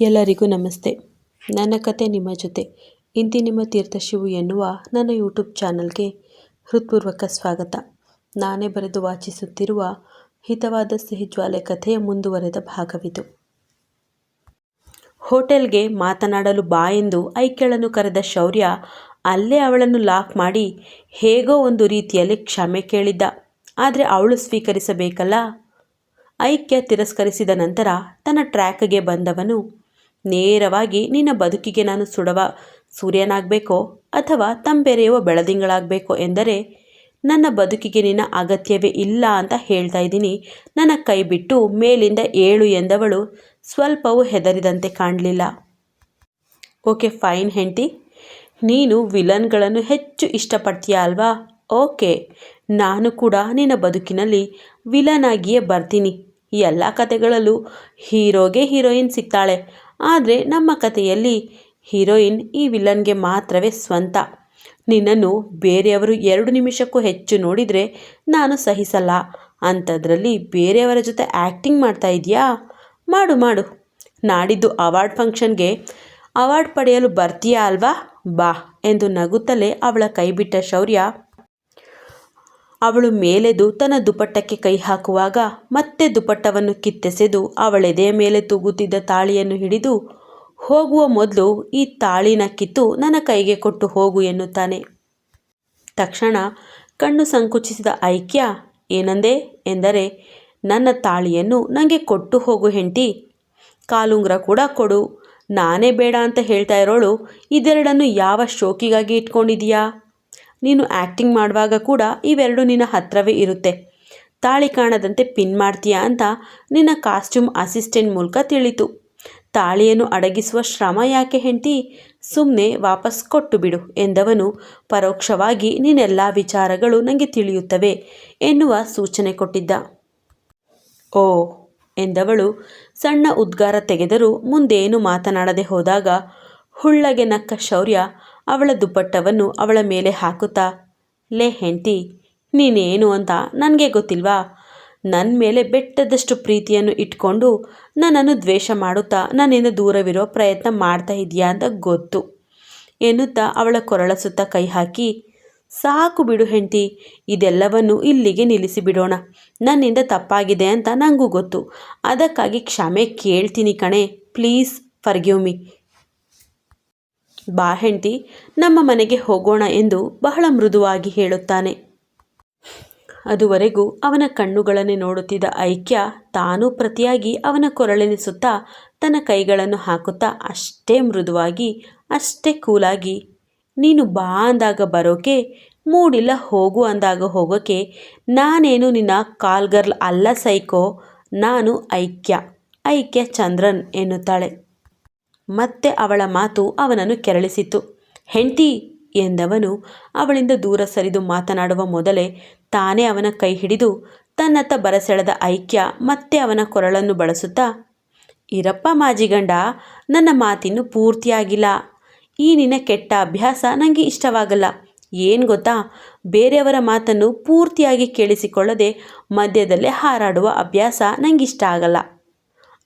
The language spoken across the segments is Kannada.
ಎಲ್ಲರಿಗೂ ನಮಸ್ತೆ. ನನ್ನ ಕತೆ ನಿಮ್ಮ ಜೊತೆ. ಇಂತಿ ನಿಮ್ಮ ತೀರ್ಥಶಿವು ಎನ್ನುವ ನನ್ನ ಯೂಟ್ಯೂಬ್ ಚಾನಲ್ಗೆ ಹೃತ್ಪೂರ್ವಕ ಸ್ವಾಗತ. ನಾನೇ ಬರೆದು ವಾಚಿಸುತ್ತಿರುವ ಹಿತವಾದ ಸಿಹಿಜ್ವಾಲೆ ಕಥೆಯ ಮುಂದುವರೆದ ಭಾಗವಿದು. ಹೋಟೆಲ್ಗೆ ಮಾತನಾಡಲು ಬಾ ಎಂದು ಐಕ್ಯಳನ್ನು ಕರೆದ ಶೌರ್ಯ ಅಲ್ಲೇ ಅವಳನ್ನು ಲಾಕ್ ಮಾಡಿ ಹೇಗೋ ಒಂದು ರೀತಿಯಲ್ಲಿ ಕ್ಷಮೆ ಕೇಳಿದ್ದ. ಆದರೆ ಅವಳು ಸ್ವೀಕರಿಸಬೇಕಲ್ಲ? ಐಕ್ಯ ತಿರಸ್ಕರಿಸಿದ ನಂತರ ತನ್ನ ಟ್ರ್ಯಾಕ್ಗೆ ಬಂದವನು ನೇರವಾಗಿ ನಿನ್ನ ಬದುಕಿಗೆ ನಾನು ಸುಡವ ಸೂರ್ಯನಾಗಬೇಕೋ ಅಥವಾ ತಂಬೆರೆಯುವ ಬೆಳದಿಂಗಳಾಗಬೇಕೋ ಎಂದರೆ, ನನ್ನ ಬದುಕಿಗೆ ನಿನ್ನ ಅಗತ್ಯವೇ ಇಲ್ಲ ಅಂತ ಹೇಳ್ತಾ ಇದ್ದೀನಿ. ನನ್ನ ಕೈ ಬಿಟ್ಟು ಮೇಲಿಂದ ಏಳು ಎಂದವಳು ಸ್ವಲ್ಪವೂ ಹೆದರಿದಂತೆ ಕಾಣಲಿಲ್ಲ. ಓಕೆ, ಫೈನ್ ಹೆಂಡತಿ. ನೀನು ವಿಲನ್ಗಳನ್ನು ಹೆಚ್ಚು ಇಷ್ಟಪಡ್ತೀಯ ಅಲ್ವಾ? ಓಕೆ, ನಾನು ಕೂಡ ನಿನ್ನ ಬದುಕಿನಲ್ಲಿ ವಿಲನ್ ಆಗಿಯೇ ಬರ್ತೀನಿ ಎಲ್ಲ ಕತೆಗಳಲ್ಲೂ ಹೀರೋಗೆ ಹೀರೋಯಿನ್ ಸಿಗ್ತಾಳೆ. ಆದರೆ ನಮ್ಮ ಕಥೆಯಲ್ಲಿ ಹೀರೋಯಿನ್ ಈ ವಿಲನ್ಗೆ ಮಾತ್ರವೇ ಸ್ವಂತ. ನಿನ್ನನ್ನು ಬೇರೆಯವರು ಎರಡು ನಿಮಿಷಕ್ಕೂ ಹೆಚ್ಚು ನೋಡಿದರೆ ನಾನು ಸಹಿಸಲ್ಲ. ಅಂಥದ್ರಲ್ಲಿ ಬೇರೆಯವರ ಜೊತೆ ಆ್ಯಕ್ಟಿಂಗ್ ಮಾಡ್ತಾ ಇದೆಯಾ? ಮಾಡು ಮಾಡು. ನಾಡಿದ್ದು ಅವಾರ್ಡ್ ಫಂಕ್ಷನ್ಗೆ ಅವಾರ್ಡ್ ಪಡೆಯಲು ಬರ್ತೀಯಾ ಅಲ್ವಾ? ಬಾ ಎಂದು ನಗುತ್ತಲೇ ಅವಳ ಕೈಬಿಟ್ಟ ಶೌರ್ಯ ಅವಳು ಮೇಲೆದು ತನ್ನ ದುಪಟ್ಟಕ್ಕೆ ಕೈ ಹಾಕುವಾಗ ಮತ್ತೆ ದುಪಟ್ಟವನ್ನು ಕಿತ್ತೆಸೆದು ಅವಳೆದೆಯ ಮೇಲೆ ತೂಗುತ್ತಿದ್ದ ತಾಳಿಯನ್ನು ಹಿಡಿದು, ಹೋಗುವ ಮೊದಲು ಈ ತಾಳಿನ ಕಿತ್ತು ನನ್ನ ಕೈಗೆ ಕೊಟ್ಟು ಹೋಗು ಎನ್ನುತ್ತಾನೆ. ತಕ್ಷಣ ಕಣ್ಣು ಸಂಕುಚಿಸಿದ ಐಕ್ಯ, ಏನಂದೆ? ಎಂದರೆ, ನನ್ನ ತಾಳಿಯನ್ನು ನನಗೆ ಕೊಟ್ಟು ಹೋಗು ಹೆಂಟಿ ಕಾಲುಂಗ್ರ ಕೂಡ ಕೊಡು, ನಾನೇ ಬೇಡ ಅಂತ ಹೇಳ್ತಾ ಇರೋಳು, ಇದೆರಡನ್ನು ಯಾವ ಶೋಕಿಗಾಗಿ ಇಟ್ಕೊಂಡಿದೀಯಾ ನೀನು ಆ್ಯಕ್ಟಿಂಗ್ ಮಾಡುವಾಗ ಕೂಡ ಇವೆರಡು ನಿನ್ನ ಹತ್ತಿರವೇ ಇರುತ್ತೆ. ತಾಳಿ ಕಾಣದಂತೆ ಪಿನ್ ಮಾಡ್ತೀಯಾ ಅಂತ ನಿನ್ನ ಕಾಸ್ಟ್ಯೂಮ್ ಅಸಿಸ್ಟೆಂಟ್ ಮೂಲಕ ತಿಳಿತು. ತಾಳಿಯನ್ನು ಅಡಗಿಸುವ ಶ್ರಮ ಯಾಕೆ ಹೆಂಡತಿ? ಸುಮ್ಮನೆ ವಾಪಸ್ ಕೊಟ್ಟು ಬಿಡು ಎಂದವನು ಪರೋಕ್ಷವಾಗಿ ನಿನ್ನೆಲ್ಲ ವಿಚಾರಗಳು ನನಗೆ ತಿಳಿಯುತ್ತವೆ ಎನ್ನುವ ಸೂಚನೆ ಕೊಟ್ಟಿದ್ದ. ಓ ಎಂದವಳು ಸಣ್ಣ ಉದ್ಗಾರ ತೆಗೆದರೂ ಮುಂದೇನು ಮಾತನಾಡದೆ ಹೋದಾಗ ಹುಳ್ಳಗೆ ನಕ್ಕ ಶೌರ್ಯ ಅವಳ ದುಪ್ಪಟ್ಟವನ್ನು ಅವಳ ಮೇಲೆ ಹಾಕುತ್ತಾ, ಲೇ ಹೆಂಡ್ತಿ, ನೀನೇನು ಅಂತ ನನಗೆ ಗೊತ್ತಿಲ್ವಾ? ನನ್ನ ಮೇಲೆ ಬೆಟ್ಟದಷ್ಟು ಪ್ರೀತಿಯನ್ನು ಇಟ್ಕೊಂಡು ನನ್ನನ್ನು ದ್ವೇಷ ಮಾಡುತ್ತಾ ನನ್ನಿಂದ ದೂರವಿರೋ ಪ್ರಯತ್ನ ಮಾಡ್ತಾ ಇದೆಯಾ ಅಂತ ಗೊತ್ತು, ಎನ್ನುತ್ತಾ ಅವಳ ಕೊರಳ ಸುತ್ತ ಕೈ ಹಾಕಿ, ಸಾಕು ಬಿಡು ಹೆಂಟಿ ಇದೆಲ್ಲವನ್ನು ಇಲ್ಲಿಗೆ ನಿಲ್ಲಿಸಿ ಬಿಡೋಣ. ನನ್ನಿಂದ ತಪ್ಪಾಗಿದೆ ಅಂತ ನನಗೂ ಗೊತ್ತು. ಅದಕ್ಕಾಗಿ ಕ್ಷಮೆ ಕೇಳ್ತೀನಿ ಕಣೆ. ಪ್ಲೀಸ್ ಫರ್ಗ್ಯೂಮಿ ಬಾ ಹೆಂಡತಿ, ನಮ್ಮ ಮನೆಗೆ ಹೋಗೋಣ ಎಂದು ಬಹಳ ಮೃದುವಾಗಿ ಹೇಳುತ್ತಾನೆ. ಅದುವರೆಗೂ ಅವನ ಕಣ್ಣುಗಳನ್ನೇ ನೋಡುತ್ತಿದ್ದ ಐಕ್ಯ ತಾನೂ ಪ್ರತಿಯಾಗಿ ಅವನ ಕೊರಳೆನಿಸುತ್ತಾ ತನ್ನ ಕೈಗಳನ್ನು ಹಾಕುತ್ತಾ ಅಷ್ಟೇ ಮೃದುವಾಗಿ, ಅಷ್ಟೇ ಕೂಲಾಗಿ, ನೀನು ಬಾ ಅಂದಾಗ ಬರೋಕೆ, ಮೂಡಿಲ್ಲ ಹೋಗು ಅಂದಾಗ ಹೋಗೋಕೆ, ನಾನೇನು ನಿನ್ನ ಕಾಲ್ಗರ್ಲ್ ಅಲ್ಲ ಸೈಕೋ, ನಾನು ಐಕ್ಯ ಐಕ್ಯ ಚಂದ್ರನ್ ಎನ್ನುತ್ತಾಳೆ. ಮತ್ತೆ ಅವಳ ಮಾತು ಅವನನ್ನು ಕೆರಳಿಸಿತು. ಹೆಂಡತಿ, ಎಂದವನು ಅವಳಿಂದ ದೂರ ಸರಿದು ಮಾತನಾಡುವ ಮೊದಲೇ ತಾನೇ ಅವನ ಕೈ ಹಿಡಿದು, ತನ್ನತ್ತ ಬರಸೆಳೆದ ಐಕ್ಯ ಮತ್ತೆ ಅವನ ಕೊರಳನ್ನು ಬಳಸುತ್ತಾ? ಇರಪ್ಪ ಮಾಜಿಗಂಡ ನನ್ನ ಮಾತಿನ್ನು ಪೂರ್ತಿಯಾಗಿಲ್ಲ. ಈ ನಿನ್ನ ಕೆಟ್ಟ ಅಭ್ಯಾಸ ನನಗೆ ಇಷ್ಟವಾಗಲ್ಲ. ಏನು ಗೊತ್ತಾ? ಬೇರೆಯವರ ಮಾತನ್ನು ಪೂರ್ತಿಯಾಗಿ ಕೇಳಿಸಿಕೊಳ್ಳದೆ ಮಧ್ಯದಲ್ಲೇ ಹಾರಾಡುವ ಅಭ್ಯಾಸ ನನಗಿಷ್ಟ ಆಗಲ್ಲ.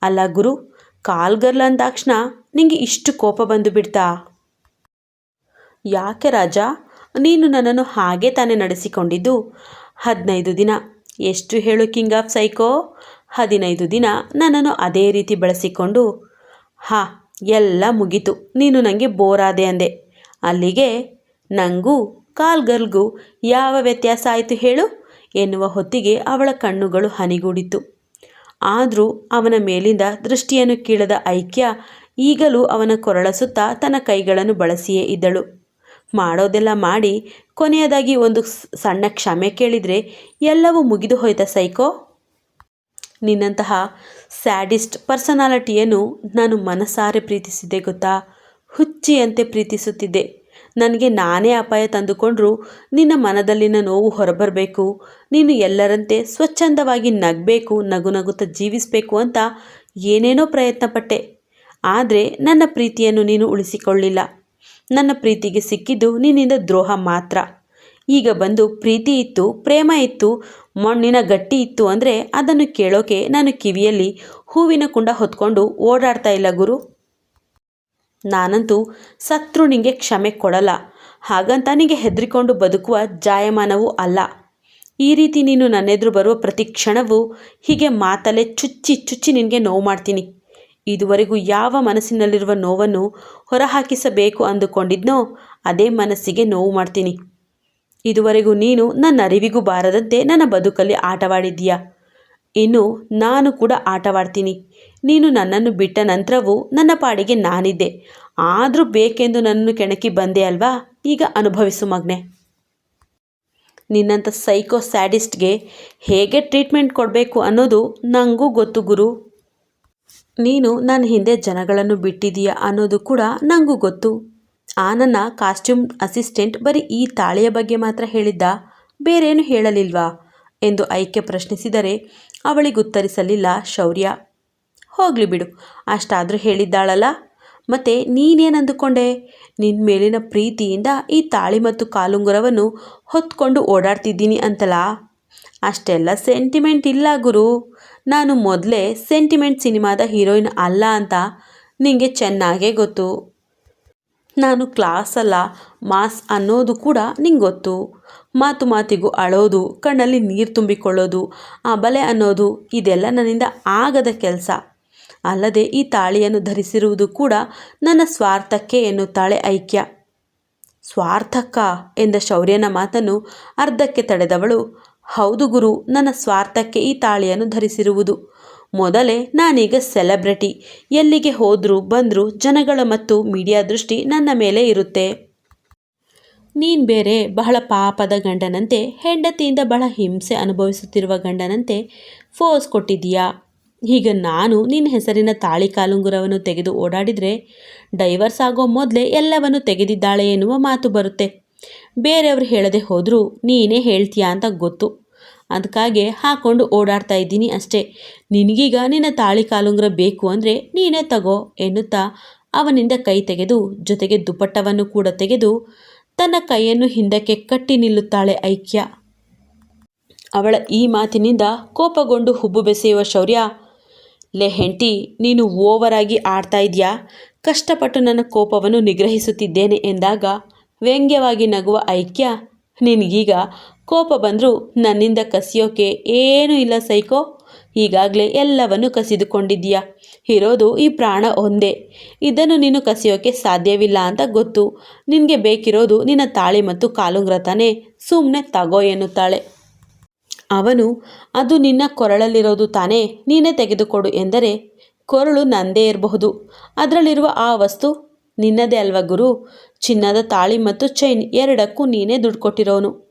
ಅಲ್ಲ ಗುರು ಕಾಲ್ಗರ್ಲ್ ಅಂದಾಕ್ಷಣ ನಿಂಗೆ ಇಷ್ಟು ಕೋಪ ಬಂದು ಬಿಡ್ತಾ? ಯಾಕೆ ರಾಜ? ನೀನು ನನ್ನನ್ನು ಹಾಗೆ ತಾನೇ ನಡೆಸಿಕೊಂಡಿದ್ದು. ಹದಿನೈದು ದಿನ. ಎಷ್ಟು ಹೇಳು, ಕಿಂಗ್ ಆಫ್ ಸೈಕೋ? ಹದಿನೈದು ದಿನ ನನ್ನನ್ನು ಅದೇ ರೀತಿ ಬಳಸಿಕೊಂಡು. ಹಾ, ಎಲ್ಲ ಮುಗೀತು. ನೀನು ನನಗೆ ಬೋರಾದೆ ಅಂದೆ. ಅಲ್ಲಿಗೆ ನನಗೂ ಕಾಲ್ಗರ್ಲ್ಗೂ ಯಾವ ವ್ಯತ್ಯಾಸ ಆಯಿತು ಹೇಳು? ಎನ್ನುವ ಹೊತ್ತಿಗೆ ಅವಳ ಕಣ್ಣುಗಳು ಹನಿಗೂಡಿತು ಆದರೂ ಅವನ ಮೇಲಿಂದ ದೃಷ್ಟಿಯನ್ನು ಕೀಳದ ಐಕ್ಯ ಈಗಲೂ ಅವನ ಕೊರಳ ತನ್ನ ಕೈಗಳನ್ನು ಬಳಸಿಯೇ ಇದ್ದಳು. ಮಾಡೋದೆಲ್ಲ ಮಾಡಿ ಕೊನೆಯದಾಗಿ ಒಂದು ಸಣ್ಣ ಕ್ಷಮೆ ಕೇಳಿದರೆ ಎಲ್ಲವೂ ಮುಗಿದು ಹೋಯ್ತ ಸೈಕೋ? ನಿನ್ನಂತಹ ಸ್ಯಾಡಿಸ್ಟ್ ಪರ್ಸನಾಲಿಟಿಯನ್ನು ನಾನು ಮನಸಾರೆ ಪ್ರೀತಿಸಿದ್ದೆ ಗೊತ್ತಾ? ಹುಚ್ಚಿಯಂತೆ ಪ್ರೀತಿಸುತ್ತಿದ್ದೆ. ನನಗೆ ನಾನೇ ಅಪಾಯ ತಂದುಕೊಂಡ್ರೂ ನಿನ್ನ ಮನದಲ್ಲಿನ ನೋವು ಹೊರಬರಬೇಕು. ನೀನು ಎಲ್ಲರಂತೆ ಸ್ವಚ್ಛಂದವಾಗಿ ನಗಬೇಕು, ನಗು ನಗುತ್ತಾ ಜೀವಿಸಬೇಕು ಅಂತ ಏನೇನೋ ಪ್ರಯತ್ನಪಟ್ಟೆ. ಆದರೆ ನನ್ನ ಪ್ರೀತಿಯನ್ನು ನೀನು ಉಳಿಸಿಕೊಳ್ಳಿಲ್ಲ. ನನ್ನ ಪ್ರೀತಿಗೆ ಸಿಕ್ಕಿದ್ದು ನಿನ್ನಿಂದ ದ್ರೋಹ ಮಾತ್ರ. ಈಗ ಬಂದು ಪ್ರೀತಿ ಇತ್ತು, ಪ್ರೇಮ ಇತ್ತು, ಮಣ್ಣಿನ ಗಟ್ಟಿ ಇತ್ತು ಅಂದರೆ ಅದನ್ನು ಕೇಳೋಕೆ ನಾನು ಕಿವಿಯಲ್ಲಿ ಹೂವಿನ ಕುಂಡ ಹೊತ್ಕೊಂಡು ಓಡಾಡ್ತಾ ಇಲ್ಲ ಗುರು. ನಾನಂತೂ ಸತ್ರು ನಿಂಗೆ ಕ್ಷಮೆ ಕೊಡಲ್ಲ. ಹಾಗಂತ ನಿಂಗೆ ಹೆದರಿಕೊಂಡು ಬದುಕುವ ಜಾಯಮಾನವೂ ಅಲ್ಲ. ಈ ರೀತಿ ನೀನು ನನ್ನೆದುರು ಬರುವ ಪ್ರತಿ ಕ್ಷಣವೂ ಹೀಗೆ ಮಾತಲ್ಲೇ ಚುಚ್ಚಿ ಚುಚ್ಚಿ ನಿನಗೆ ನೋವು ಮಾಡ್ತೀನಿ. ಇದುವರೆಗೂ ಯಾವ ಮನಸ್ಸಿನಲ್ಲಿರುವ ನೋವನ್ನು ಹೊರಹಾಕಿಸಬೇಕು ಅಂದುಕೊಂಡಿದ್ನೋ ಅದೇ ಮನಸ್ಸಿಗೆ ನೋವು ಮಾಡ್ತೀನಿ. ಇದುವರೆಗೂ ನೀನು ನನ್ನ ಅರಿವಿಗೂ ಬಾರದಂತೆ ನನ್ನ ಬದುಕಲ್ಲಿ ಆಟವಾಡಿದ್ದೀಯ. ಇನ್ನು ನಾನು ಕೂಡ ಆಟವಾಡ್ತೀನಿ. ನೀನು ನನ್ನನ್ನು ಬಿಟ್ಟ ನಂತರವೂ ನನ್ನ ಪಾಡಿಗೆ ನಾನಿದ್ದೆ. ಆದರೂ ಬೇಕೆಂದು ನನ್ನನ್ನು ಕೆಣಕಿ ಬಂದೆ ಅಲ್ವಾ? ಈಗ ಅನುಭವಿಸು ಮಗ್ನೆ. ನಿನ್ನಂಥ ಸೈಕೋ ಸ್ಯಾಡಿಸ್ಟ್ಗೆ ಹೇಗೆ ಟ್ರೀಟ್ಮೆಂಟ್ ಕೊಡಬೇಕು ಅನ್ನೋದು ನನಗೂ ಗೊತ್ತು ಗುರು. ನೀನು ನನ್ನ ಹಿಂದೆ ಜನಗಳನ್ನು ಬಿಟ್ಟಿದೀಯ ಅನ್ನೋದು ಕೂಡ ನನಗೂ ಗೊತ್ತು. ಆ ನನ್ನ ಕಾಸ್ಟ್ಯೂಮ್ ಅಸಿಸ್ಟೆಂಟ್ ಬರೀ ಈ ತಾಳಿಯ ಬಗ್ಗೆ ಮಾತ್ರ ಹೇಳಿದ್ದ? ಬೇರೇನು ಹೇಳಲಿಲ್ವಾ? ಎಂದು ಐಕ್ಯ ಪ್ರಶ್ನಿಸಿದರೆ ಅವಳಿಗುತ್ತರಿಸಲಿಲ್ಲ ಶೌರ್ಯ. ಹೋಗಲಿ ಬಿಡು. ಅಷ್ಟಾದರೂ ಹೇಳಿದ್ದಾಳಲ್ಲ. ಮತ್ತೆ ನೀನೇನು ಅಂದುಕೊಂಡೆ? ನಿನ್ನ ಮೇಲಿನ ಪ್ರೀತಿಯಿಂದ ಈ ತಾಳಿ ಮತ್ತು ಕಾಲುಂಗುರವನ್ನು ಹೊತ್ಕೊಂಡು ಓಡಾಡ್ತಿದ್ದೀನಿ ಅಂತಲ್ಲ ಅಷ್ಟೆಲ್ಲ ಸೆಂಟಿಮೆಂಟ್ ಇಲ್ಲ ಗುರು. ನಾನು ಮೊದಲೇ ಸೆಂಟಿಮೆಂಟ್ ಸಿನಿಮಾದ ಹೀರೋಯಿನ್ ಅಲ್ಲ ಅಂತ ನಿಮಗೆ ಚೆನ್ನಾಗೇ ಗೊತ್ತು. ನಾನು ಕ್ಲಾಸಲ್ಲ ಮಾಸ್ ಅನ್ನೋದು ಕೂಡ ನಿಂಗೆ ಗೊತ್ತು. ಮಾತು ಮಾತಿಗೂ ಅಳೋದು, ಕಣ್ಣಲ್ಲಿ ನೀರು ತುಂಬಿಕೊಳ್ಳೋದು, ಆ ಬಲೆ ಅನ್ನೋದು ಇದೆಲ್ಲ ನನ್ನಿಂದ ಆಗದ ಕೆಲಸ. ಅಲ್ಲದೆ ಈ ತಾಳಿಯನ್ನು ಧರಿಸಿರುವುದು ಕೂಡ ನನ್ನ ಸ್ವಾರ್ಥಕ್ಕೆ ಎನ್ನುತ್ತಾಳೆ ಐಕ್ಯ. ಸ್ವಾರ್ಥಕ್ಕ ಎಂದ ಶೌರ್ಯನ ಮಾತನ್ನು ಅರ್ಧಕ್ಕೆ ತಡೆದವಳು, ಹೌದು ಗುರು, ನನ್ನ ಸ್ವಾರ್ಥಕ್ಕೆ ಈ ತಾಳಿಯನ್ನು ಧರಿಸಿರುವುದು. ಮೊದಲೇ ನಾನೀಗ ಸೆಲೆಬ್ರಿಟಿ, ಎಲ್ಲಿಗೆ ಹೋದರೂ ಬಂದರೂ ಜನಗಳ ಮತ್ತು ಮೀಡಿಯಾ ದೃಷ್ಟಿ ನನ್ನ ಮೇಲೆ ಇರುತ್ತೆ. ನೀನು ಬೇರೆ ಬಹಳ ಪಾಪದ ಗಂಡನಂತೆ, ಹೆಂಡತಿಯಿಂದ ಬಹಳ ಹಿಂಸೆ ಅನುಭವಿಸುತ್ತಿರುವ ಗಂಡನಂತೆ ಫೋಸ್ ಕೊಟ್ಟಿದ್ದೀಯಾ? ಈಗ ನಾನು ನಿನ್ನ ಹೆಸರಿನ ತಾಳಿ ಕಾಲುಂಗುರವನ್ನು ತೆಗೆದು ಓಡಾಡಿದರೆ ಡೈವರ್ಸ್ ಆಗೋ ಮೊದಲೇ ಎಲ್ಲವನ್ನು ತೆಗೆದಿದ್ದಾಳೆ ಎನ್ನುವ ಮಾತು ಬರುತ್ತೆ. ಬೇರೆಯವರು ಹೇಳದೆ ಹೋದರೂ ನೀನೇ ಹೇಳ್ತೀಯಾ ಅಂತ ಗೊತ್ತು. ಅದಕ್ಕಾಗೆ ಹಾಕೊಂಡು ಓಡಾಡ್ತಾ ಇದ್ದೀನಿ ಅಷ್ಟೇ. ನಿನಗೀಗ ನಿನ್ನ ತಾಳಿ ಕಾಲುಂಗುರ ಬೇಕು ಅಂದರೆ ನೀನೇ ತಗೋ ಎನ್ನುತ್ತಾ ಅವನಿಂದ ಕೈ ತೆಗೆದು ಜೊತೆಗೆ ದುಪ್ಪಟ್ಟವನ್ನು ಕೂಡ ತೆಗೆದು ತನ್ನ ಕೈಯನ್ನು ಹಿಂದಕ್ಕೆ ಕಟ್ಟಿ ನಿಲ್ಲುತ್ತಾಳೆ ಐಕ್ಯ. ಅವಳ ಈ ಮಾತಿನಿಂದ ಕೋಪಗೊಂಡು ಹುಬ್ಬು ಬೆಸೆಯುವ ಶೌರ್ಯ ಲೇ ಹೆಂಡತಿ, ನೀನು ಓವರಾಗಿ ಆಡ್ತಾ ಇದೆಯಾ? ಕಷ್ಟಪಟ್ಟು ನನ್ನ ಕೋಪವನ್ನು ನಿಗ್ರಹಿಸುತ್ತಿದ್ದೇನೆ ಎಂದಾಗ ವ್ಯಂಗ್ಯವಾಗಿ ನಗುವ ಐಕ್ಯ, ನಿನಗೀಗ ಕೋಪ ಬಂದರೂ ನನ್ನಿಂದ ಕಸಿಯೋಕೆ ಏನೂ ಇಲ್ಲ ಸೈಕೋ. ಈಗಾಗಲೇ ಎಲ್ಲವನ್ನು ಕಸಿದುಕೊಂಡಿದ್ದೀಯಾ? ಇರೋದು ಈ ಪ್ರಾಣ ಒಂದೇ. ಇದನ್ನು ನೀನು ಕಸಿಯೋಕೆ ಸಾಧ್ಯವಿಲ್ಲ ಅಂತ ಗೊತ್ತು. ನಿನಗೆ ಬೇಕಿರೋದು ನಿನ್ನ ತಾಳಿ ಮತ್ತು ಕಾಲುಂಗ್ರ ತಾನೇ ಸುಮ್ಮನೆ ತಗೋ ಎನ್ನುತ್ತಾಳೆ. ಅವನು, ಅದು ನಿನ್ನ ಕೊರಳಲ್ಲಿರೋದು ತಾನೇ, ನೀನೇ ತೆಗೆದುಕೊಡು ಎಂದರೆ, ಕೊರಳು ನಂದೇ ಇರಬಹುದು. ಅದರಲ್ಲಿರುವ ಆ ವಸ್ತು ನಿನ್ನದೇ ಅಲ್ವ ಗುರು? ಚಿನ್ನದ ತಾಳಿ ಮತ್ತು ಚೈನ್ ಎರಡಕ್ಕೂ ನೀನೇ ದುಡ್ಡು ಕೊಟ್ಟಿರೋನು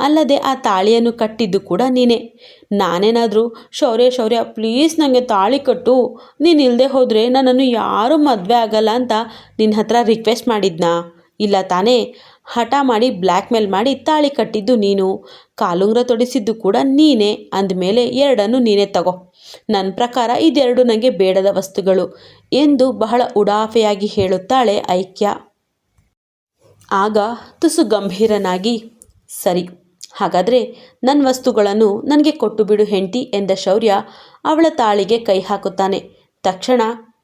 ಅಲ್ಲದೆ ಆ ತಾಳಿಯನ್ನು ಕಟ್ಟಿದ್ದು ಕೂಡ ನೀನೇ. ನಾನೇನಾದರೂ, ಶೌರ್ಯ ಶೌರ್ಯ, ಪ್ಲೀಸ್ ನನಗೆ ತಾಳಿ ಕಟ್ಟು. ನೀನು ಇಲ್ಲದೆ ಹೋದರೆ ನನ್ನನ್ನು ಯಾರೂ ಮದುವೆ ಆಗಲ್ಲ ಅಂತ ನಿನ್ನ ಹತ್ರ ರಿಕ್ವೆಸ್ಟ್ ಮಾಡಿದ್ನಾ? ಇಲ್ಲ ತಾನೇ? ಹಠ ಮಾಡಿ ಬ್ಲ್ಯಾಕ್ ಮೇಲ್ ಮಾಡಿ ತಾಳಿ ಕಟ್ಟಿದ್ದು ನೀನು. ಕಾಲುಂಗ್ರ ತೊಡಿಸಿದ್ದು ಕೂಡ ನೀನೇ. ಅಂದಮೇಲೆ ಎರಡನ್ನು ನೀನೇ ತಗೋ. ನನ್ನ ಪ್ರಕಾರ ಇದೆರಡು ನನಗೆ ಬೇಡದ ವಸ್ತುಗಳು ಎಂದು ಬಹಳ ಉಡಾಫೆಯಾಗಿ ಹೇಳುತ್ತಾಳೆ ಐಕ್ಯ. ಆಗ ತುಸು ಗಂಭೀರನಾಗಿ, ಸರಿ, ಹಾಗಾದರೆ ನನ್ನ ವಸ್ತುಗಳನ್ನು ನನಗೆ ಕೊಟ್ಟು ಬಿಡು ಹೆಂಡತಿ ಎಂದ ಶೌರ್ಯ ಅವಳ ತಾಳಿಗೆ ಕೈ ಹಾಕುತ್ತಾನೆ. ತಕ್ಷಣ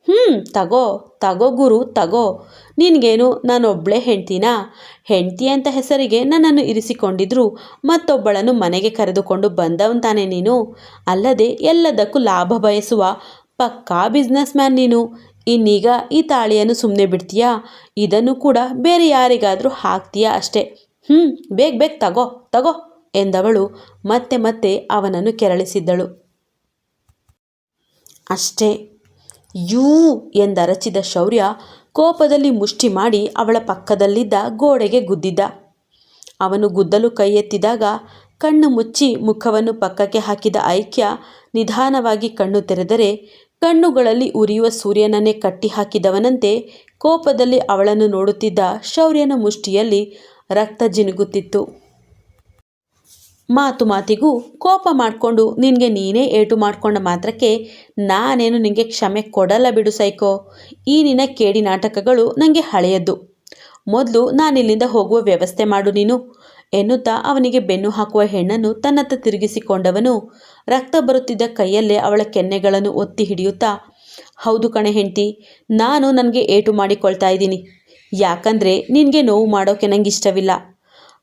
ಹ್ಞೂ ತಗೋ ತಗೋ ಗುರು, ತಗೋ. ನಿನಗೇನು ನಾನೊಬ್ಬಳೇ ಹೆಂಡ್ತಿನಾ? ಹೆಂಡ್ತಿ ಅಂತ ಹೆಸರಿಗೆ ನನ್ನನ್ನು ಇರಿಸಿಕೊಂಡಿದ್ರು. ಮತ್ತೊಬ್ಬಳನ್ನು ಮನೆಗೆ ಕರೆದುಕೊಂಡು ಬಂದವಂತಾನೆ ನೀನು? ಅಲ್ಲದೆ ಎಲ್ಲದಕ್ಕೂ ಲಾಭ ಬಯಸುವ ಪಕ್ಕಾ ಬಿಸ್ನೆಸ್ ಮ್ಯಾನ್ ನೀನು. ಇನ್ನೀಗ ಈ ತಾಳಿಯನ್ನು ಸುಮ್ಮನೆ ಬಿಡ್ತೀಯಾ? ಇದನ್ನು ಕೂಡ ಬೇರೆ ಯಾರಿಗಾದರೂ ಹಾಕ್ತೀಯಾ ಅಷ್ಟೇ? ಹ್ಞೂ ಬೇಗ ಬೇಗ ತಗೋ ತಗೋ ಎಂದವಳು ಮತ್ತೆ ಮತ್ತೆ ಅವನನ್ನು ಕೆರಳಿಸಿದ್ದಳು. ಅಷ್ಟೇ. ಯೂ ಎಂದರಚಿದ ಶೌರ್ಯ ಕೋಪದಲ್ಲಿ ಮುಷ್ಟಿ ಮಾಡಿ ಅವಳ ಪಕ್ಕದಲ್ಲಿದ್ದ ಗೋಡೆಗೆ ಗುದ್ದಿದ್ದ ಅವನು ಗುದ್ದಲು ಕೈ ಎತ್ತಿದಾಗ ಕಣ್ಣು ಮುಚ್ಚಿ ಮುಖವನ್ನು ಪಕ್ಕಕ್ಕೆ ಹಾಕಿದ ಐಕ್ಯ ನಿಧಾನವಾಗಿ ಕಣ್ಣು ತೆರೆದರೆ ಕಣ್ಣುಗಳಲ್ಲಿ ಉರಿಯುವ ಸೂರ್ಯನನ್ನೇ ಕಟ್ಟಿ ಹಾಕಿದವನಂತೆ ಕೋಪದಲ್ಲಿ ಅವಳನ್ನು ನೋಡುತ್ತಿದ್ದ ಶೌರ್ಯನ ಮುಷ್ಟಿಯಲ್ಲಿ ರಕ್ತ ಜಿನುಗುತ್ತಿತ್ತು. ಮಾತು ಮಾತಿಗೂ ಕೋಪ ಮಾಡಿಕೊಂಡು ನಿನಗೆ ನೀನೇ ಏಟು ಮಾಡಿಕೊಂಡ ಮಾತ್ರಕ್ಕೆ ನಾನೇನು ನಿನಗೆ ಕ್ಷಮೆ ಕೊಡಲ್ಲ ಬಿಡು ಸೈಕೋ. ಈ ನಿನ್ನ ಕೇಡಿ ನಾಟಕಗಳು ನನಗೆ ಹಳೆಯದ್ದು. ಮೊದಲು ನಾನಿಲ್ಲಿಂದ ಹೋಗುವ ವ್ಯವಸ್ಥೆ ಮಾಡು ನೀನು ಎನ್ನುತ್ತಾ ಅವನಿಗೆ ಬೆನ್ನು ಹಾಕುವ ಹೆಣ್ಣನ್ನು ತನ್ನತ್ತ ತಿರುಗಿಸಿಕೊಂಡವನು ರಕ್ತ ಬರುತ್ತಿದ್ದ ಕೈಯಲ್ಲೇ ಅವಳ ಕೆನ್ನೆಗಳನ್ನು ಒತ್ತಿ ಹಿಡಿಯುತ್ತಾ, ಹೌದು ಕಣೆ ಹೆಂಡ್ತಿ, ನಾನು ನನಗೆ ಏಟು ಮಾಡಿಕೊಳ್ತಾ ಇದ್ದೀನಿ. ಯಾಕಂದರೆ ನಿನಗೆ ನೋವು ಮಾಡೋಕೆ ನನಗೆ ಇಷ್ಟವಿಲ್ಲ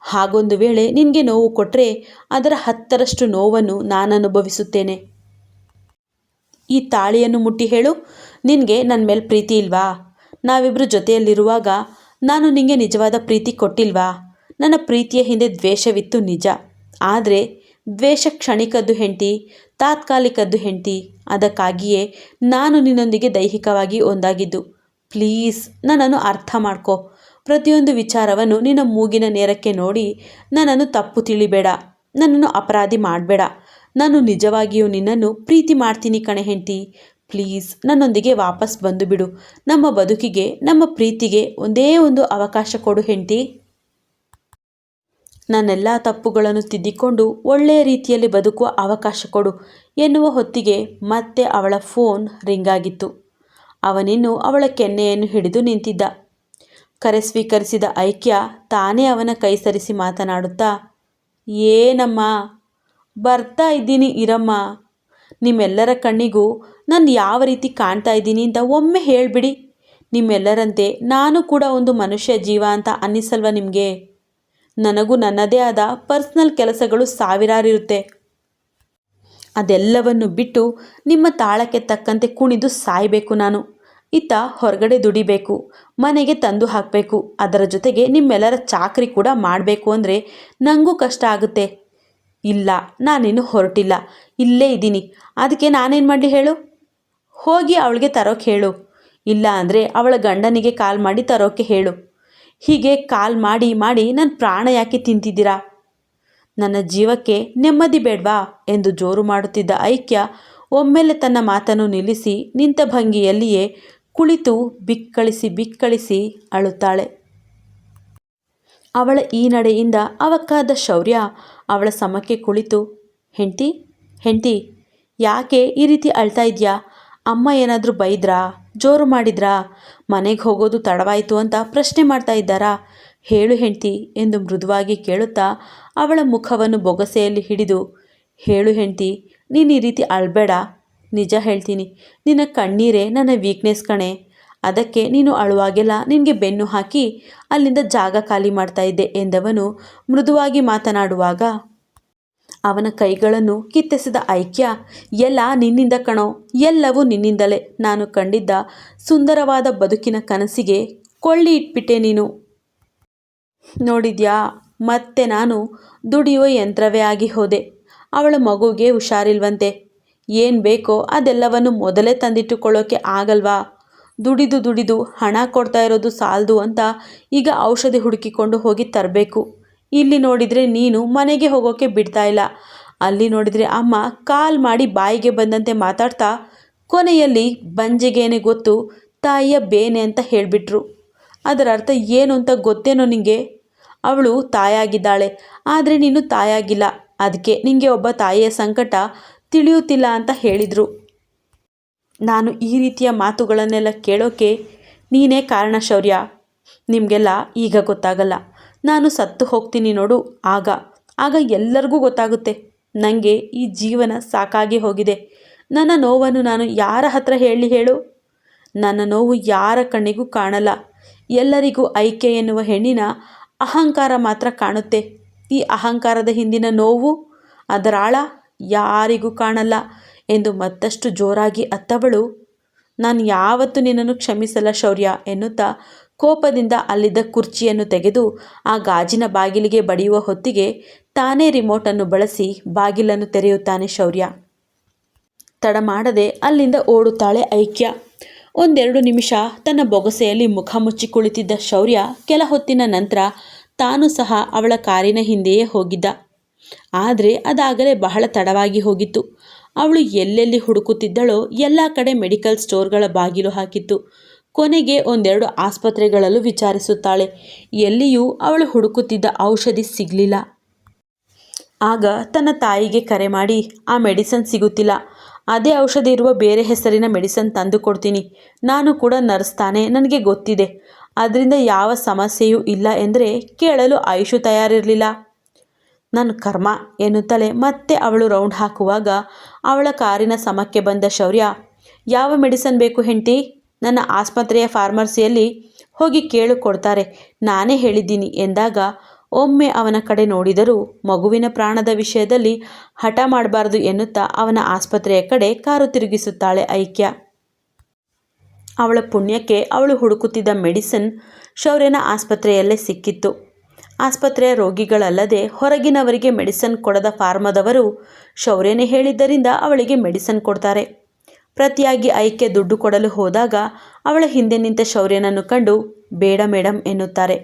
ಹಾಗೊಂದು ವೇಳೆ ನಿನಗೆ ನೋವು ಕೊಟ್ಟರೆ ಅದರ ಹತ್ತರಷ್ಟು ನೋವನ್ನು ನಾನು ಅನುಭವಿಸುತ್ತೇನೆ ಈ ತಾಳಿಯನ್ನು ಮುಟ್ಟಿ ಹೇಳು, ನಿನಗೆ ನನ್ನ ಮೇಲೆ ಪ್ರೀತಿ ಇಲ್ವಾ? ನಾವಿಬ್ಬರು ಜೊತೆಯಲ್ಲಿರುವಾಗ ನಾನು ನಿನಗೆ ನಿಜವಾದ ಪ್ರೀತಿ ಕೊಟ್ಟಿಲ್ವಾ? ನನ್ನ ಪ್ರೀತಿಯ ಹಿಂದೆ ದ್ವೇಷವಿತ್ತು ನಿಜ. ಆದರೆ ದ್ವೇಷ ಕ್ಷಣಿಕದ್ದು ಹೆಂಡತಿ, ತಾತ್ಕಾಲಿಕದ್ದು ಹೆಂಡತಿ, ಅದಕ್ಕಾಗಿಯೇ ನಾನು ನಿನ್ನೊಂದಿಗೆ ದೈಹಿಕವಾಗಿ ಒಂದಾಗಿದ್ದು. ಪ್ಲೀಸ್ ನನ್ನನ್ನು ಅರ್ಥ ಮಾಡ್ಕೋ. ಪ್ರತಿಯೊಂದು ವಿಚಾರವನ್ನು ನಿನ್ನ ಮೂಗಿನ ನೇರಕ್ಕೆ ನೋಡಿ, ನನ್ನನ್ನು ತಪ್ಪು ತಿಳಿಬೇಡ, ನನ್ನನ್ನು ಅಪರಾಧಿ ಮಾಡಬೇಡ, ನಾನು ನಿಜವಾಗಿಯೂ ನಿನ್ನನ್ನು ಪ್ರೀತಿ ಮಾಡ್ತೀನಿ ಕಣೆ ಹೆಂಡತಿ. ಪ್ಲೀಸ್, ನನ್ನೊಂದಿಗೆ ವಾಪಸ್ ಬಂದು ಬಿಡು ನಮ್ಮ ಬದುಕಿಗೆ, ನಮ್ಮ ಪ್ರೀತಿಗೆ ಒಂದೇ ಒಂದು ಅವಕಾಶ ಕೊಡು ಹೆಂಡತಿ. ನನ್ನೆಲ್ಲ ತಪ್ಪುಗಳನ್ನು ತಿದ್ದಿಕೊಂಡು ಒಳ್ಳೆಯ ರೀತಿಯಲ್ಲಿ ಬದುಕುವ ಅವಕಾಶ ಕೊಡು ಎನ್ನುವ ಹೊತ್ತಿಗೆ ಮತ್ತೆ ಅವಳ ಫೋನ್ ರಿಂಗ್ ಆಗಿತ್ತು. ಅವನಿನ್ನು ಅವಳ ಕೆನ್ನೆಯನ್ನು ಹಿಡಿದು ನಿಂತಿದ್ದ. ಕರೆ ಸ್ವೀಕರಿಸಿದ ಐಕ್ಯ ತಾನೇ ಅವನ ಕೈಸರಿಸಿ ಮಾತನಾಡುತ್ತಾ ಏನಮ್ಮ ಬರ್ತಾ ಇದ್ದೀನಿ ಇರಮ್ಮ. ನಿಮ್ಮೆಲ್ಲರ ಕಣ್ಣಿಗೂ ನಾನು ಯಾವ ರೀತಿ ಕಾಣ್ತಾ ಇದ್ದೀನಿ ಅಂತ ಒಮ್ಮೆ ಹೇಳಿಬಿಡಿ. ನಿಮ್ಮೆಲ್ಲರಂತೆ ನಾನು ಕೂಡ ಒಂದು ಮನುಷ್ಯ ಜೀವ ಅಂತ ಅನ್ನಿಸಲ್ವ ನಿಮಗೆ? ನನಗೂ ನನ್ನದೇ ಆದ ಪರ್ಸ್ನಲ್ ಕೆಲಸಗಳು ಸಾವಿರಾರಿರುತ್ತೆ ಅದೆಲ್ಲವನ್ನು ಬಿಟ್ಟು ನಿಮ್ಮ ತಾಳಕ್ಕೆ ತಕ್ಕಂತೆ ಕುಣಿದು ಸಾಯಬೇಕು ನಾನು. ಇತ್ತ ಹೊರಗಡೆ ದುಡಿಬೇಕು, ಮನೆಗೆ ತಂದು ಹಾಕಬೇಕು. ಅದರ ಜೊತೆಗೆ ನಿಮ್ಮೆಲ್ಲರ ಚಾಕರಿ ಕೂಡ ಮಾಡಬೇಕು ಅಂದರೆ ನನಗೂ ಕಷ್ಟ ಆಗುತ್ತೆ. ಇಲ್ಲ, ನಾನಿನ್ನು ಹೊರಟಿಲ್ಲ. ಇಲ್ಲೇ ಇದ್ದೀನಿ. ಅದಕ್ಕೆ ನಾನೇನು ಮಾಡಲಿ ಹೇಳು? ಹೋಗಿ ಅವಳಿಗೆ ತರೋಕೆ ಹೇಳು. ಇಲ್ಲ ಅಂದರೆ ಅವಳ ಗಂಡನಿಗೆ ಕಾಲ್ ಮಾಡಿ ತರೋಕೆ ಹೇಳು. ಹೀಗೆ ಕಾಲ್ ಮಾಡಿ ಮಾಡಿ ನನ್ನ ಪ್ರಾಣ ಯಾಕೆ ತಿಂತಿದ್ದೀರಾ? ನನ್ನ ಜೀವಕ್ಕೆ ನೆಮ್ಮದಿ ಬೇಡ್ವಾ ಎಂದು ಜೋರು ಮಾಡುತ್ತಿದ್ದ ಐಕ್ಯ ಒಮ್ಮೆಲೆ ತನ್ನ ಮಾತನ್ನು ನಿಲ್ಲಿಸಿ ನಿಂತ ಭಂಗಿಯಲ್ಲಿಯೇ ಕುಳಿತು ಬಿಕ್ಕಳಿಸಿ ಬಿಕ್ಕಳಿಸಿ ಅಳುತ್ತಾಳೆ. ಅವಳ ಈ ನಡೆಯಿಂದ ಅವಕ್ಕಾದ ಶೌರ್ಯ ಅವಳ ಸಮಕ್ಕೆ ಕುಳಿತು. ಹೆಂಡ್ತಿ ಹೆಂಡ್ತಿ, ಯಾಕೆ ಈ ರೀತಿ ಅಳ್ತಾ ಇದೆಯಾ? ಅಮ್ಮ ಏನಾದರೂ ಬೈದ್ರಾ? ಜೋರು ಮಾಡಿದ್ರಾ? ಮನೆಗೆ ಹೋಗೋದು ತಡವಾಯಿತು ಅಂತ ಪ್ರಶ್ನೆ ಮಾಡ್ತಾ ಇದ್ದಾರಾ? ಹೇಳು ಹೆಂಡ್ತಿ ಎಂದು ಮೃದುವಾಗಿ ಕೇಳುತ್ತಾ ಅವಳ ಮುಖವನ್ನು ಬೊಗಸೆಯಲ್ಲಿ ಹಿಡಿದು. ಹೇಳು ಹೆಂಡ್ತಿ, ನೀನು ಈ ರೀತಿ ಅಳಬೇಡ. ನಿಜ ಹೇಳ್ತೀನಿ. ನಿನ್ನ ಕಣ್ಣೀರೇ ನನ್ನ ವೀಕ್ನೆಸ್ ಕಣೆ. ಅದಕ್ಕೆ ನೀನು ಅಳುವಾಗೆಲ್ಲ ನಿನಗೆ ಬೆನ್ನು ಹಾಕಿ ಅಲ್ಲಿಂದ ಜಾಗ ಖಾಲಿ ಮಾಡ್ತಾ ಇದ್ದೆ ಎಂದವನು ಮೃದುವಾಗಿ ಮಾತನಾಡುವಾಗ, ಅವನ ಕೈಗಳನ್ನು ಕಿತ್ತೆಸೆದ ಐಕ್ಯ, ಎಲ್ಲ ನಿನ್ನಿಂದ ಕಣೋ, ಎಲ್ಲವೂ ನಿನ್ನಿಂದಲೇ. ನಾನು ಕಂಡಿದ್ದ ಸುಂದರವಾದ ಬದುಕಿನ ಕನಸಿಗೆ ಕೊಳ್ಳಿ ಇಟ್ಬಿಟ್ಟೆ ನೀನು. ನೋಡಿದ್ಯಾ, ಮತ್ತೆ ನಾನು ದುಡಿಯುವ ಯಂತ್ರವೇ ಆಗಿ ಹೋದೆ. ಅವಳ ಮಗುಗೆ ಹುಷಾರಿಲ್ವಂತೆ. ಏನು ಬೇಕೋ ಅದೆಲ್ಲವನ್ನು ಮೊದಲೇ ತಂದಿಟ್ಟುಕೊಳ್ಳೋಕ್ಕೆ ಆಗಲ್ವಾ? ದುಡಿದು ದುಡಿದು ಹಣ ಕೊಡ್ತಾ ಇರೋದು ಸಾಲದು ಅಂತ ಈಗ ಔಷಧಿ ಹುಡುಕಿಕೊಂಡು ಹೋಗಿ ತರಬೇಕು. ಇಲ್ಲಿ ನೋಡಿದರೆ ನೀನು ಮನೆಗೆ ಹೋಗೋಕ್ಕೆ ಬಿಡ್ತಾ ಇಲ್ಲ. ಅಲ್ಲಿ ನೋಡಿದರೆ ಅಮ್ಮ ಕಾಲ್ ಮಾಡಿ ಬಾಯಿಗೆ ಬಂದಂತೆ ಮಾತಾಡ್ತಾ, ಕೊನೆಯಲ್ಲಿ ಬಂಜೆಗೇನೆ ಗೊತ್ತು ತಾಯಿಯ ಬೇನೆ ಅಂತ ಹೇಳಿಬಿಟ್ರು. ಅದರ ಅರ್ಥ ಏನು ಅಂತ ಗೊತ್ತೇನೋ ನಿನಗೆ ಅವಳು ತಾಯಾಗಿದ್ದಾಳೆ ಆದರೆ ನೀನು ತಾಯಾಗಿಲ್ಲ ಅದಕ್ಕೆ ನಿನಗೆ ಒಬ್ಬ ತಾಯಿಯ ಸಂಕಟ ತಿಳಿಯುತ್ತಿಲ್ಲ ಅಂತ ಹೇಳಿದರು. ನಾನು ಈ ರೀತಿಯ ಮಾತುಗಳನ್ನೆಲ್ಲ ಕೇಳೋಕೆ ನೀನೇ ಕಾರಣ ಶೌರ್ಯ. ನಿಮಗೆಲ್ಲ ಈಗ ಗೊತ್ತಾಗಲ್ಲ. ನಾನು ಸತ್ತು ಹೋಗ್ತೀನಿ ನೋಡು ಆಗ. ಆಗ ಎಲ್ಲರಿಗೂ ಗೊತ್ತಾಗುತ್ತೆ. ನನಗೆ ಈ ಜೀವನ ಸಾಕಾಗಿ ಹೋಗಿದೆ. ನನ್ನ ನೋವನ್ನು ನಾನು ಯಾರ ಹತ್ರ ಹೇಳಿ ಹೇಳು? ನನ್ನ ನೋವು ಯಾರ ಕಣ್ಣಿಗೂ ಕಾಣಲ್ಲ. ಎಲ್ಲರಿಗೂ ಐಕೆ ಎನ್ನುವ ಹೆಣ್ಣಿನ ಅಹಂಕಾರ ಮಾತ್ರ ಕಾಣುತ್ತೆ. ಈ ಅಹಂಕಾರದ ಹಿಂದಿನ ನೋವು, ಅದರಾಳ ಯಾರಿಗೂ ಕಾಣಲ್ಲ ಎಂದು ಮತ್ತಷ್ಟು ಜೋರಾಗಿ ಅತ್ತವಳು, ನಾನು ಯಾವತ್ತು ನಿನ್ನನ್ನು ಕ್ಷಮಿಸಲ್ಲ ಶೌರ್ಯ ಎನ್ನುತ್ತಾ ಕೋಪದಿಂದ ಅಲ್ಲಿದ್ದ ಕುರ್ಚಿಯನ್ನು ತೆಗೆದು ಆ ಗಾಜಿನ ಬಾಗಿಲಿಗೆ ಬಡಿಯುವ ಹೊತ್ತಿಗೆ ತಾನೇ ರಿಮೋಟನ್ನು ಬಳಸಿ ಬಾಗಿಲನ್ನು ತೆರೆಯುತ್ತಾನೆ ಶೌರ್ಯ. ತಡ ಮಾಡದೆ ಅಲ್ಲಿಂದ ಓಡುತ್ತಾಳೆ ಐಕ್ಯ. ಒಂದೆರಡು ನಿಮಿಷ ತನ್ನ ಬೊಗಸೆಯಲ್ಲಿ ಮುಖ ಮುಚ್ಚಿ ಕುಳಿತಿದ್ದ ಶೌರ್ಯ ಕೆಲ ಹೊತ್ತಿನ ನಂತರ ತಾನು ಸಹ ಅವಳ ಕಾರಿನ ಹಿಂದೆಯೇ ಹೋಗಿದ್ದ. ಆದರೆ ಅದಾಗಲೇ ಬಹಳ ತಡವಾಗಿ ಹೋಗಿತ್ತು. ಅವಳು ಎಲ್ಲೆಲ್ಲಿ ಹುಡುಕುತ್ತಿದ್ದಳೋ ಎಲ್ಲ ಕಡೆ ಮೆಡಿಕಲ್ ಸ್ಟೋರ್ಗಳ ಬಾಗಿಲು ಹಾಕಿತ್ತು. ಕೊನೆಗೆ ಒಂದೆರಡು ಆಸ್ಪತ್ರೆಗಳಲ್ಲೂ ವಿಚಾರಿಸುತ್ತಾಳೆ. ಎಲ್ಲಿಯೂ ಅವಳು ಹುಡುಕುತ್ತಿದ್ದ ಔಷಧಿ ಸಿಗಲಿಲ್ಲ. ಆಗ ತನ್ನ ತಾಯಿಗೆ ಕರೆ ಮಾಡಿ, ಆ ಮೆಡಿಸನ್ ಸಿಗುತ್ತಿಲ್ಲ. ಅದೇ ಔಷಧಿ ಇರುವ ಬೇರೆ ಹೆಸರಿನ ಮೆಡಿಸನ್ ತಂದು ಕೊಡ್ತೀನಿ. ನಾನು ಕೂಡ ನರ್ಸ್ ತಾನೆ, ನನಗೆ ಗೊತ್ತಿದೆ. ಅದರಿಂದ ಯಾವ ಸಮಸ್ಯೆಯೂ ಇಲ್ಲ ಎಂದರೆ ಕೇಳಲು ಆಯುಷು ತಯಾರಿರಲಿಲ್ಲ. ನನ್ನ ಕರ್ಮ ಎನ್ನುತ್ತಲೇ ಮತ್ತೆ ಅವಳು ರೌಂಡ್ ಹಾಕುವಾಗ ಅವಳ ಕಾರಿನ ಸಮಕ್ಕೆ ಬಂದ ಶೌರ್ಯ, ಯಾವ ಮೆಡಿಸನ್ ಬೇಕು ಹೆಂಡತಿ? ನನ್ನ ಆಸ್ಪತ್ರೆಯ ಫಾರ್ಮಸಿಯಲ್ಲಿ ಹೋಗಿ ಕೇಳು ಕೊಡ್ತಾರೆ, ನಾನೇ ಹೇಳಿದ್ದೀನಿ ಎಂದಾಗ ಒಮ್ಮೆ ಅವನ ಕಡೆ ನೋಡಿದರೂ ಮಗುವಿನ ಪ್ರಾಣದ ವಿಷಯದಲ್ಲಿ ಹಠ ಮಾಡಬಾರ್ದು ಎನ್ನುತ್ತಾ ಅವನ ಆಸ್ಪತ್ರೆಯ ಕಡೆ ಕಾರು ತಿರುಗಿಸುತ್ತಾಳೆ ಐಕ್ಯ. ಅವಳ ಪುಣ್ಯಕ್ಕೆ ಅವಳು ಹುಡುಕುತ್ತಿದ್ದ ಮೆಡಿಸಿನ್ ಶೌರ್ಯನ ಆಸ್ಪತ್ರೆಯಲ್ಲೇ ಸಿಕ್ಕಿತ್ತು. ಆಸ್ಪತ್ರೆಯ ರೋಗಿಗಳಲ್ಲದೆ ಹೊರಗಿನವರಿಗೆ ಮೆಡಿಸನ್ ಕೊಡದ ಫಾರ್ಮದವರು ಶೌರ್ಯನೇ ಹೇಳಿದ್ದರಿಂದ ಅವಳಿಗೆ ಮೆಡಿಸನ್ ಕೊಡ್ತಾರೆ. ಪ್ರತಿಯಾಗಿ ಐಕ್ಯ ದುಡ್ಡು ಕೊಡಲು ಹೋದಾಗ ಅವಳ ಹಿಂದೆ ನಿಂತ ಶೌರ್ಯನನ್ನು ಕಂಡು, ಬೇಡ ಮೇಡಮ್ ಎನ್ನುತ್ತಾರೆ.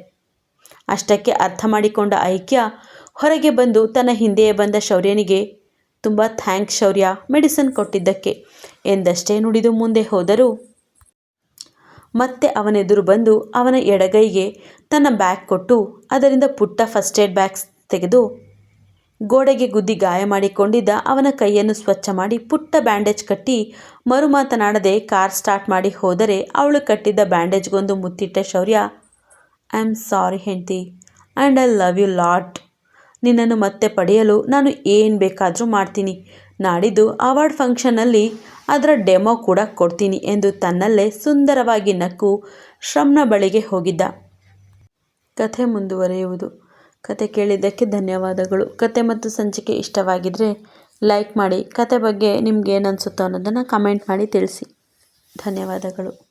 ಅಷ್ಟಕ್ಕೆ ಅರ್ಥ ಮಾಡಿಕೊಂಡ ಐಕ್ಯ ಹೊರಗೆ ಬಂದು ತನ್ನ ಹಿಂದೆಯೇ ಬಂದ ಶೌರ್ಯನಿಗೆ, ತುಂಬ ಥ್ಯಾಂಕ್ಸ್ ಶೌರ್ಯ, ಮೆಡಿಸನ್ ಕೊಟ್ಟಿದ್ದಕ್ಕೆ. ಎಂದಷ್ಟೇ ನುಡಿದು ಮುಂದೆ ಹೋದರೂ ಮತ್ತೆ ಅವನೆದುರು ಬಂದು ಅವನ ಎಡಗೈಗೆ ತನ್ನ ಬ್ಯಾಗ್ ಕೊಟ್ಟು ಅದರಿಂದ ಪುಟ್ಟ ಫಸ್ಟ್ ಏಡ್ ಬ್ಯಾಗ್ಸ್ ತೆಗೆದು ಗೋಡೆಗೆ ಗುದ್ದಿ ಗಾಯ ಮಾಡಿಕೊಂಡಿದ್ದ ಅವನ ಕೈಯನ್ನು ಸ್ವಚ್ಛ ಮಾಡಿ ಪುಟ್ಟ ಬ್ಯಾಂಡೇಜ್ ಕಟ್ಟಿ ಮರು ಮಾತನಾಡದೆ ಕಾರ್ ಸ್ಟಾರ್ಟ್ ಮಾಡಿ ಹೋದರೆ ಅವಳು ಕಟ್ಟಿದ್ದ ಬ್ಯಾಂಡೇಜ್ಗೊಂದು ಮುತ್ತಿಟ್ಟ ಶೌರ್ಯ ಐ ಆಮ್ ಸಾರಿ ಹೆಂಡ್ತಿ and I love you lot ನಿನ್ನನ್ನು ಮತ್ತೆ ಪಡೆಯಲು ನಾನು ಏನು ಬೇಕಾದರೂ ಮಾಡ್ತೀನಿ. ನಾಡಿದ್ದು ಅವಾರ್ಡ್ ಫಂಕ್ಷನ್ನಲ್ಲಿ ಅದರ ಡೆಮೋ ಕೂಡ ಕೊಡ್ತೀನಿ ಎಂದು ತನ್ನಲ್ಲೇ ಸುಂದರವಾಗಿ ನಕ್ಕು ಶ್ರಮ್ನ ಬಳಿಗೆ ಹೋಗಿದ್ದ. ಕಥೆ ಮುಂದುವರೆಯುವುದು. ಕತೆ ಕೇಳಿದ್ದಕ್ಕೆ ಧನ್ಯವಾದಗಳು. ಕತೆ ಮತ್ತು ಸಂಚಿಕೆ ಇಷ್ಟವಾಗಿದ್ದರೆ ಲೈಕ್ ಮಾಡಿ. ಕತೆ ಬಗ್ಗೆ ನಿಮ್ಗೆ ಏನು ಅನಿಸುತ್ತೋ ಅನ್ನೋದನ್ನು ಕಮೆಂಟ್ ಮಾಡಿ ತಿಳಿಸಿ. ಧನ್ಯವಾದಗಳು.